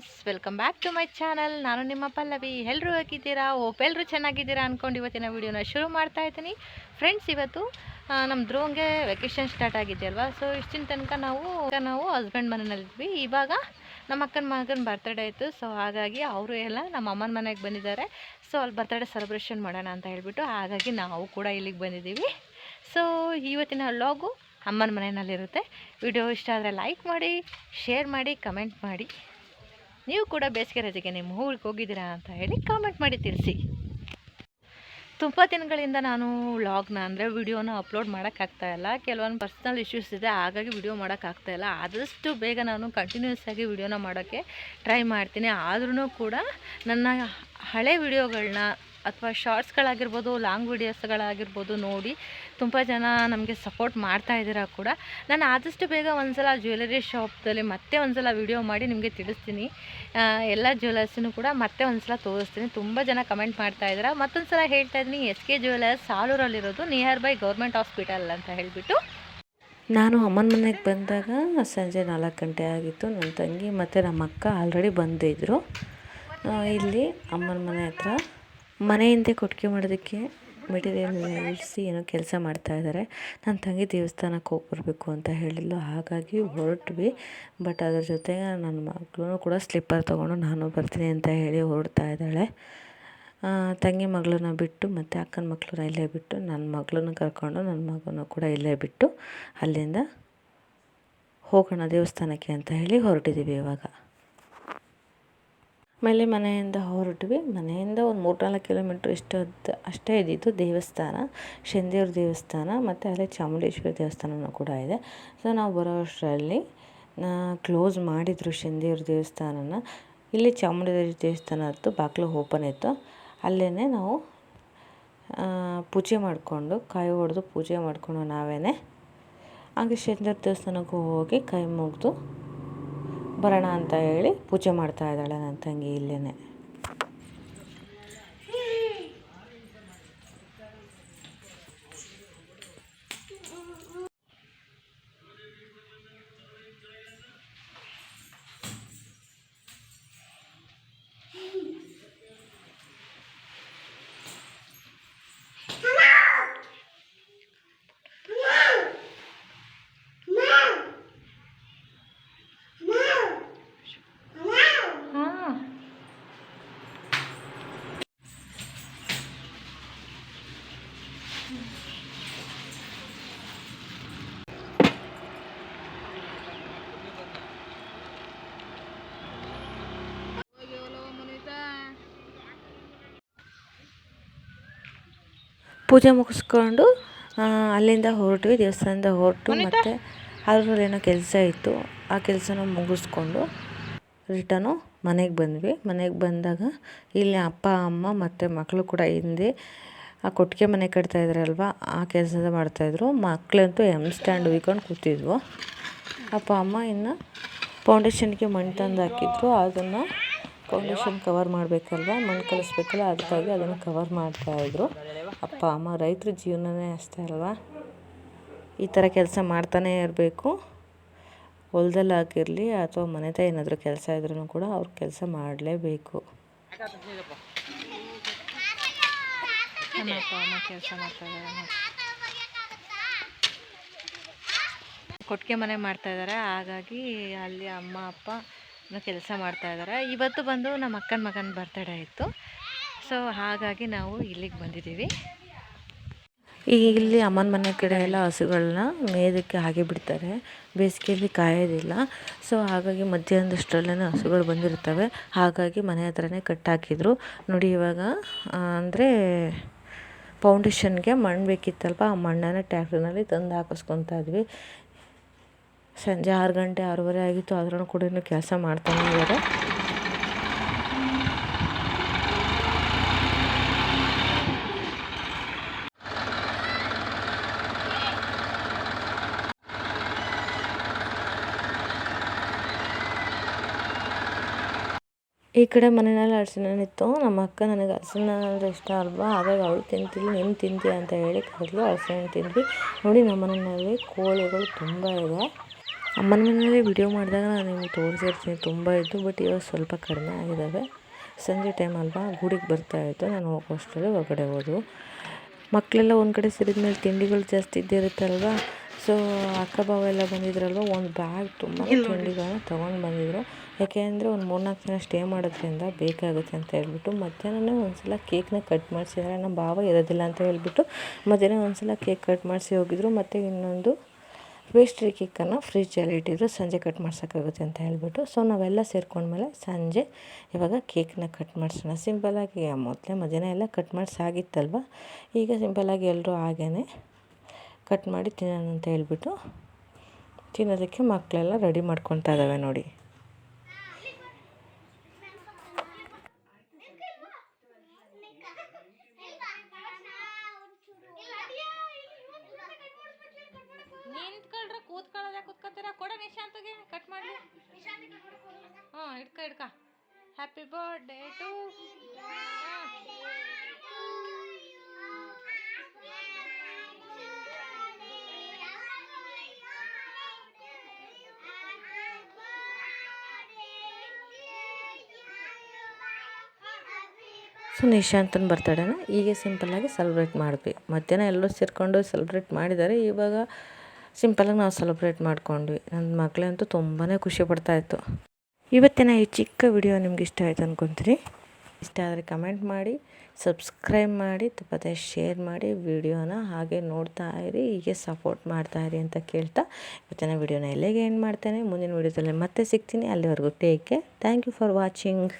Friends welcome back to my channel ನಾನು ನಿಮ್ಮ ಪಲ್ಲವಿ. ಎಲ್ಲರೂ ಹಾಕಿದ್ದೀರಾ ಓಪ್ ಎಲ್ಲರೂ ಚೆನ್ನಾಗಿದ್ದೀರಾ ಅಂದ್ಕೊಂಡು ಇವತ್ತಿನ ವಿಡಿಯೋನ ಶುರು ಮಾಡ್ತಾ ಇದ್ದೀನಿ. ಫ್ರೆಂಡ್ಸ್ ಇವತ್ತು ನಮ್ಮ ಧ್ರುವಂಗೆ ವೆಕೇಷನ್ ಸ್ಟಾರ್ಟ್ ಆಗಿದೆ ಅಲ್ವಾ ಸೊ ಇಷ್ಟಿನ ತನಕ ನಾವು ನಾವು ಹಸ್ಬೆಂಡ್ ಮನೆಯಲ್ಲಿದ್ವಿ. ಇವಾಗ ನಮ್ಮ ಅಕ್ಕನ ಮಗನ ಬರ್ತಡೇ ಆಯಿತು. ಸೊ ಹಾಗಾಗಿ ಅವರು ಎಲ್ಲ ನಮ್ಮ ಅಮ್ಮನ ಮನೆಗೆ ಬಂದಿದ್ದಾರೆ. ಸೊ ಅಲ್ಲಿ ಬರ್ತಡೇ ಸೆಲೆಬ್ರೇಷನ್ ಮಾಡೋಣ ಅಂತ ಹೇಳಿಬಿಟ್ಟು ಹಾಗಾಗಿ ನಾವು ಕೂಡ ಇಲ್ಲಿಗೆ ಬಂದಿದ್ದೀವಿ. ಸೊ ಇವತ್ತಿನ ಲಾಗು ಅಮ್ಮನ ಮನೆಯಲ್ಲಿರುತ್ತೆ. ವಿಡಿಯೋ ಇಷ್ಟ ಆದರೆ ಲೈಕ್ ಮಾಡಿ ಶೇರ್ ಮಾಡಿ ಕಮೆಂಟ್ ಮಾಡಿ. ನೀವು ಕೂಡ ಬೇಸಿಗೆ ರಜೆಗೆ ನಿಮ್ಮ ಊರಿಗೆ ಹೋಗಿದ್ದೀರಾ ಅಂತ ಹೇಳಿ ಕಾಮೆಂಟ್ ಮಾಡಿ ತಿಳಿಸಿ. ತುಂಬ ದಿನಗಳಿಂದ ನಾನು ವ್ಲಾಗ್ನ ಅಂದರೆ ವಿಡಿಯೋನ ಅಪ್ಲೋಡ್ ಮಾಡೋಕ್ಕಾಗ್ತಾಯಿಲ್ಲ ಕೆಲವೊಂದು ಪರ್ಸ್ನಲ್ ಇಶ್ಯೂಸ್ ಇದೆ, ಹಾಗಾಗಿ ವಿಡಿಯೋ ಮಾಡೋಕ್ಕಾಗ್ತಾಯಿಲ್ಲ ಆದಷ್ಟು ಬೇಗ ನಾನು ಕಂಟಿನ್ಯೂಸ್ ಆಗಿ ವಿಡಿಯೋನ ಮಾಡೋಕ್ಕೆ ಟ್ರೈ ಮಾಡ್ತೀನಿ. ಆದ್ರೂ ಕೂಡ ನನ್ನ ಹಳೆ ವಿಡಿಯೋಗಳನ್ನ ಅಥವಾ ಶಾರ್ಟ್ಸ್ಗಳಾಗಿರ್ಬೋದು, ಲಾಂಗ್ ವೀಡಿಯೋಸ್ಗಳಾಗಿರ್ಬೋದು ನೋಡಿ ತುಂಬ ಜನ ನಮಗೆ ಸಪೋರ್ಟ್ ಮಾಡ್ತಾ ಇದ್ದೀರಾ ಕೂಡ. ನಾನು ಆದಷ್ಟು ಬೇಗ ಒಂದ್ಸಲ ಜ್ಯುವೆಲರಿ ಶಾಪ್ದಲ್ಲಿ ಮತ್ತೆ ಒಂದ್ಸಲ ವಿಡಿಯೋ ಮಾಡಿ ನಿಮಗೆ ತಿಳಿಸ್ತೀನಿ. ಎಲ್ಲ ಜ್ಯುವೆಲರ್ಸನ್ನು ಕೂಡ ಮತ್ತೆ ಒಂದ್ಸಲ ತೋರಿಸ್ತೀನಿ. ತುಂಬ ಜನ ಕಮೆಂಟ್ ಮಾಡ್ತಾ ಇದ್ದೀರಾ. ಮತ್ತೊಂದು ಸಲ ಹೇಳ್ತಾ ಇದ್ದೀನಿ, ಎಸ್ ಕೆ ಜ್ಯುವೆಲರ್ಸ್ ಸಾಲೂರಲ್ಲಿರೋದು ನಿಯರ್ ಬೈ ಗೌರ್ಮೆಂಟ್ ಹಾಸ್ಪಿಟಲ್ ಅಂತ ಹೇಳಿಬಿಟ್ಟು. ನಾನು ಅಮ್ಮನ ಮನೆಗೆ ಬಂದಾಗ ಸಂಜೆ ನಾಲ್ಕು ಗಂಟೆ ಆಗಿತ್ತು. ನನ್ನ ತಂಗಿ ಮತ್ತು ನಮ್ಮ ಅಕ್ಕ ಆಲ್ರೆಡಿ ಬಂದಿದ್ದರು ಇಲ್ಲಿ ಅಮ್ಮನ ಮನೆ ಹತ್ರ ಮನೆ ಹಿಂದೆ ಕೊಟ್ಟಿಗೆ ಮಾಡೋದಕ್ಕೆ ಮೆಟೀರಿಯಲ್ ಇಳಿಸಿ ಏನೋ ಕೆಲಸ ಮಾಡ್ತಾ ಇದ್ದಾರೆ. ನನ್ನ ತಂಗಿ ದೇವಸ್ಥಾನಕ್ಕೆ ಹೋಗಿ ಬರಬೇಕು ಅಂತ ಹೇಳಿದ್ಲು. ಹಾಗಾಗಿ ಹೊರಟ್ವಿ. ಬಟ್ ಅದ್ರ ಜೊತೆಗೆ ನನ್ನ ಮಗಳು ಕೂಡ ಸ್ಲಿಪ್ಪರ್ ತೊಗೊಂಡು ನಾನು ಬರ್ತೀನಿ ಅಂತ ಹೇಳಿ ಹೊರಡ್ತಾ ಇದ್ದಾಳೆ. ತಂಗಿ ಮಗಳನ್ನ ಬಿಟ್ಟು ಮತ್ತು ಅಕ್ಕನ ಮಕ್ಕಳನ್ನ ಇಲ್ಲೇ ಬಿಟ್ಟು ನನ್ನ ಮಗಳನ್ನ ಕರ್ಕೊಂಡು ನನ್ನ ಮಗನೂ ಕೂಡ ಇಲ್ಲೇ ಬಿಟ್ಟು ಅಲ್ಲಿಂದ ಹೋಗೋಣ ದೇವಸ್ಥಾನಕ್ಕೆ ಅಂತ ಹೇಳಿ ಹೊರಟಿದ್ದೀವಿ ಇವಾಗ. ಆಮೇಲೆ ಮನೆಯಿಂದ ಹೊರಟ್ವಿ. ಮನೆಯಿಂದ ಒಂದು ಮೂರ್ನಾಲ್ಕು ಕಿಲೋಮೀಟ್ರ್ ಇಷ್ಟದ್ದು ಅಷ್ಟೇ ಇದ್ದಿದ್ದು ದೇವಸ್ಥಾನ ಶನಿದೇವ್ರ ದೇವಸ್ಥಾನ ಮತ್ತು ಅಲ್ಲೇ ಚಾಮುಂಡೇಶ್ವರಿ ದೇವಸ್ಥಾನನೂ ಕೂಡ ಇದೆ. ಸೊ ನಾವು ಬರೋ ಅಷ್ಟರಲ್ಲಿ ಕ್ಲೋಸ್ ಮಾಡಿದರು ಶನಿದೇವ್ರ ದೇವಸ್ಥಾನನ. ಇಲ್ಲಿ ಚಾಮುಂಡೇಶ್ವರಿ ದೇವಸ್ಥಾನ ಹತ್ತು ಬಾಗಿಲು ಓಪನ್ ಇತ್ತು. ಅಲ್ಲೇ ನಾವು ಪೂಜೆ ಮಾಡಿಕೊಂಡು, ಕಾಯಿ ಹೊಡೆದು ಪೂಜೆ ಮಾಡಿಕೊಂಡು ನಾವೇ ಹಾಗೆ ಶನಿದೇವ್ರ ದೇವಸ್ಥಾನಕ್ಕೂ ಹೋಗಿ ಕೈ ಮುಗಿದು ಬರೋಣ ಅಂತ ಹೇಳಿ ಪೂಜೆ ಮಾಡ್ತಾ ಇದ್ದಾಳೆ ನನ್ನ ತಂಗಿ ಇಲ್ಲೇ ಪೂಜೆ ಮುಗಿಸ್ಕೊಂಡು ಅಲ್ಲಿಂದ ಹೊರಟ್ವಿ ದೇವಸ್ಥಾನದ ಹೊರಟು ಮತ್ತು ಅದ್ರಲ್ಲಿ ಏನೋ ಕೆಲಸ ಇತ್ತು. ಆ ಕೆಲಸನ ಮುಗಿಸ್ಕೊಂಡು ರಿಟರ್ನು ಮನೆಗೆ ಬಂದ್ವಿ. ಮನೆಗೆ ಬಂದಾಗ ಇಲ್ಲಿ ಅಪ್ಪ ಅಮ್ಮ ಮತ್ತು ಮಕ್ಕಳು ಕೂಡ ಹಿಂದೆ ಆ ಕೊಟ್ಟಿಗೆ ಮನೆ ಕಟ್ತಾ ಇದ್ರಲ್ವ, ಆ ಕೆಲಸದ ಮಾಡ್ತಾಯಿದ್ರು ಮಕ್ಕಳಂತೂ ಎಂ ಸ್ಟ್ಯಾಂಡ್ ಉಯ್ಕೊಂಡು ಕೂತಿದ್ವು. ಅಪ್ಪ, ಅಮ್ಮ ಇನ್ನು ಫೌಂಡೇಶನ್ಗೆ ಮಣ್ಣು ತಂದು ಹಾಕಿದ್ರು. ಅದನ್ನು ಫೌಂಡೇಶನ್ ಕವರ್ ಮಾಡಬೇಕಲ್ವ, ಮಣ್ಣು ಕಲಿಸ್ಬೇಕಲ್ಲ, ಅದಕ್ಕಾಗಿ ಅದನ್ನು ಕವರ್ ಮಾಡ್ತಾಯಿದ್ರು ಅಪ್ಪ, ಅಮ್ಮ ರೈತರ ಜೀವನವೇ ಅಷ್ಟೇ ಅಲ್ವಾ? ಈ ಥರ ಕೆಲಸ ಮಾಡ್ತಾನೇ ಇರಬೇಕು. ಹೊಲದಲ್ಲಾಗಿರಲಿ ಅಥವಾ ಮನೆತ ಏನಾದರೂ ಕೆಲಸ ಇದ್ರೂ ಕೂಡ ಅವ್ರು ಕೆಲಸ ಮಾಡಲೇಬೇಕು. ನಮ್ಮ ಅಪ್ಪ ಅಮ್ಮ ಕೆಲಸ ಮಾಡ್ತಾ ಇದ್ದಾರೆ ಕೊಟ್ಟಿಗೆ ಮನೆ ಮಾಡ್ತಾ ಇದ್ದಾರೆ, ಹಾಗಾಗಿ ಅಲ್ಲಿ ಅಮ್ಮ, ಅಪ್ಪ ಕೆಲಸ ಮಾಡ್ತಾ ಇದ್ದಾರೆ. ಇವತ್ತು ಬಂದು ನಮ್ಮ ಅಕ್ಕನ ಮಗನ ಬರ್ತಡೇ ಇತ್ತು. ಸೊ ಹಾಗಾಗಿ ನಾವು ಇಲ್ಲಿಗೆ ಬಂದಿದ್ದೀವಿ. ಈಗ ಇಲ್ಲಿ ಅಮ್ಮನ ಮನೆ ಕಡೆ ಎಲ್ಲ ಹಸುಗಳನ್ನ ಮೇಯೋದಕ್ಕೆ ಹಾಗೆ ಬಿಡ್ತಾರೆ. ಬೇಸಿಗೆಯಲ್ಲಿ ಕಾಯೋದಿಲ್ಲ. ಸೊ ಹಾಗಾಗಿ ಮಧ್ಯಾಹ್ನದಷ್ಟರಲ್ಲೇ ಹಸುಗಳು ಬಂದಿರ್ತವೆ ಹಾಗಾಗಿ ಮನೆ ಹತ್ರನೇ ಕಟ್ಟಾಕಿದ್ರು ನೋಡಿ ಇವಾಗ ಅಂದರೆ ಫೌಂಡೇಶನ್ಗೆ ಮಣ್ಣು ಬೇಕಿತ್ತಲ್ವ? ಆ ಮಣ್ಣನ್ನು ಟ್ಯಾಕ್ಟ್ರಿನಲ್ಲಿ ತಂದು ಹಾಕಿಸ್ಕೊತಾ ಇದ್ವಿ. ಸಂಜೆ ಆರು ಗಂಟೆ ಆರೂವರೆ ಆಗಿತ್ತು. ಆದ್ರೂ ಕೂಡ ಕೆಲಸ ಮಾಡ್ತಾನೆ ಇದ್ದಾರೆ. ಈ ಕಡೆ ಮನೆಯಲ್ಲಿ ಹಲಸಿನ ಇತ್ತು. ನಮ್ಮ ಅಕ್ಕ ನನಗೆ ಹಲ್ಸಿನ ಅಂದರೆ ಇಷ್ಟ ಅಲ್ವಾ? ಹಾಗಾಗಿ ಅವಳು ತಿಂತಿಲ್ಲ ನೀನು ತಿಂತೀಯ ಅಂತ ಹೇಳಿ ಕರೆದ್ಲು. ಹಲ್ಸಿನ ತಿಂದ್ವಿ. ನೋಡಿ ನಮ್ಮ ಮನೆಯಲ್ಲಿ ಕೋಳಿಗಳು ತುಂಬ ಇದೆ. ಅಮ್ಮನ ಮನೆಯಲ್ಲಿ ವಿಡಿಯೋ ಮಾಡಿದಾಗ ನಾನು ನಿಮ್ಗೆ ತೋರಿಸಿರ್ತೀನಿ. ತುಂಬ ಇತ್ತು ಬಟ್ ಇವಾಗ ಸ್ವಲ್ಪ ಕಡಿಮೆ ಆಗಿದ್ದಾವೆ. ಸಂಜೆ ಟೈಮ್ ಅಲ್ವಾ? ಗುಡಿಗೆ ಬರ್ತಾಯಿತ್ತು ನಾನು ಹೋಗೋಷ್ಟರಲ್ಲಿ ಹೊರಗಡೆ ಹೋದವು. ಮಕ್ಕಳೆಲ್ಲ ಒಂದು ಕಡೆ ಸೇರಿದ ಮೇಲೆ ತಿಂಡಿಗಳು ಜಾಸ್ತಿ ಇದ್ದೇ ಇರುತ್ತಲ್ವ ಸೊ ಅಕ್ಕ ಬಾವ ಎಲ್ಲ ಬಂದಿದ್ರಲ್ವ? ಒಂದು ಬ್ಯಾಗ್ ತುಂಬ ತಿಂಡಿಗಳನ್ನ ತೊಗೊಂಡು ಬಂದಿದ್ರು. ಯಾಕೆಂದರೆ ಒಂದು ಮೂರ್ನಾಲ್ಕು ದಿನ ಸ್ಟೇ ಮಾಡೋದ್ರಿಂದ ಬೇಕಾಗುತ್ತೆ ಅಂತ ಹೇಳ್ಬಿಟ್ಟು ಮಧ್ಯಾಹ್ನನೇ ಒಂದು ಸಲ ಕೇಕ್ನ ಕಟ್ ಮಾಡಿಸಿದ್ರೆ ನಮ್ಮ ಭಾವ ಇರೋದಿಲ್ಲ ಅಂತ ಹೇಳ್ಬಿಟ್ಟು ಮಧ್ಯಾಹ್ನ ಒಂದು ಸಲ ಕೇಕ್ ಕಟ್ ಮಾಡಿಸಿ ಹೋಗಿದ್ರು. ಮತ್ತು ಇನ್ನೊಂದು ಪೇಸ್ಟ್ರಿ ಕೇಕನ್ನು ಫ್ರಿಜ್ಜಲ್ಲಿ ಇಟ್ಟಿದ್ರು. ಸಂಜೆ ಕಟ್ ಮಾಡ್ಸೋಕ್ಕಾಗುತ್ತೆ ಅಂತ ಹೇಳ್ಬಿಟ್ಟು. ಸೊ ನಾವೆಲ್ಲ ಸೇರ್ಕೊಂಡ್ಮೇಲೆ ಸಂಜೆ ಇವಾಗ ಕೇಕ್ನ ಕಟ್ ಮಾಡಿಸೋಣ. ಸಿಂಪಲಾಗಿ ಮೊದಲೇ ಮಧ್ಯಾಹ್ನ ಎಲ್ಲ ಕಟ್ ಮಾಡಿಸಾಗಿತ್ತಲ್ವ? ಈಗ ಸಿಂಪಲಾಗಿ ಎಲ್ಲರೂ ಹಾಗೇ ಕಟ್ ಮಾಡಿ ತಿನ್ನೋಣ ಅಂತ ಹೇಳ್ಬಿಟ್ಟು ತಿನ್ನೋದಕ್ಕೆ ಮಕ್ಕಳೆಲ್ಲ ರೆಡಿ ಮಾಡ್ಕೊತಾ ಇದ್ದಾವೆ ನೋಡಿ. ಕಟ್ ಮಾಡಿ ಹಾಂ ಇಡ್ಕ ಇಡ್ಕ. ಹ್ಯಾಪಿ ಬರ್ಡೇ ಟು ಸೊ ನಿಶಾಂತನ ಬರ್ತಡೇನ? ಹೀಗೆ ಸಿಂಪಲ್ಲಾಗಿ ಸೆಲೆಬ್ರೇಟ್ ಮಾಡಿದ್ವಿ. ಮಧ್ಯಾಹ್ನ ಎಲ್ಲರೂ ಸೇರಿಕೊಂಡು ಸೆಲೆಬ್ರೇಟ್ ಮಾಡಿದ್ದಾರೆ ಇವಾಗ ಸಿಂಪಲಾಗಿ ನಾವು ಸೆಲೆಬ್ರೇಟ್ ಮಾಡ್ಕೊಂಡ್ವಿ. ನನ್ನ ಮಕ್ಕಳಂತೂ ತುಂಬಾ ಖುಷಿ ಪಡ್ತಾಯಿತ್ತು ಇವತ್ತಿನ ಈ ಚಿಕ್ಕ ವಿಡಿಯೋ ನಿಮ್ಗೆ ಇಷ್ಟ ಆಯಿತು ಅಂದ್ಕೊತೀನಿ ಇಷ್ಟ ಆದರೆ ಕಮೆಂಟ್ ಮಾಡಿ ಸಬ್ಸ್ಕ್ರೈಬ್ ಮಾಡಿ, ತಪ್ಪದೆ ಶೇರ್ ಮಾಡಿ ವಿಡಿಯೋನ ಹಾಗೆ ನೋಡ್ತಾ ಇರಿ, ಹೀಗೆ ಸಪೋರ್ಟ್ ಮಾಡ್ತಾ ಇರಿ ಅಂತ ಕೇಳ್ತಾ ಇವತ್ತಿನ ವಿಡಿಯೋನ ಎಲ್ಲಿಗೆ ಏನು ಮಾಡ್ತೇನೆ. ಮುಂದಿನ ವಿಡಿಯೋದಲ್ಲಿ ಮತ್ತೆ ಸಿಗ್ತೀನಿ. ಅಲ್ಲಿವರೆಗೂ take care thank you for watching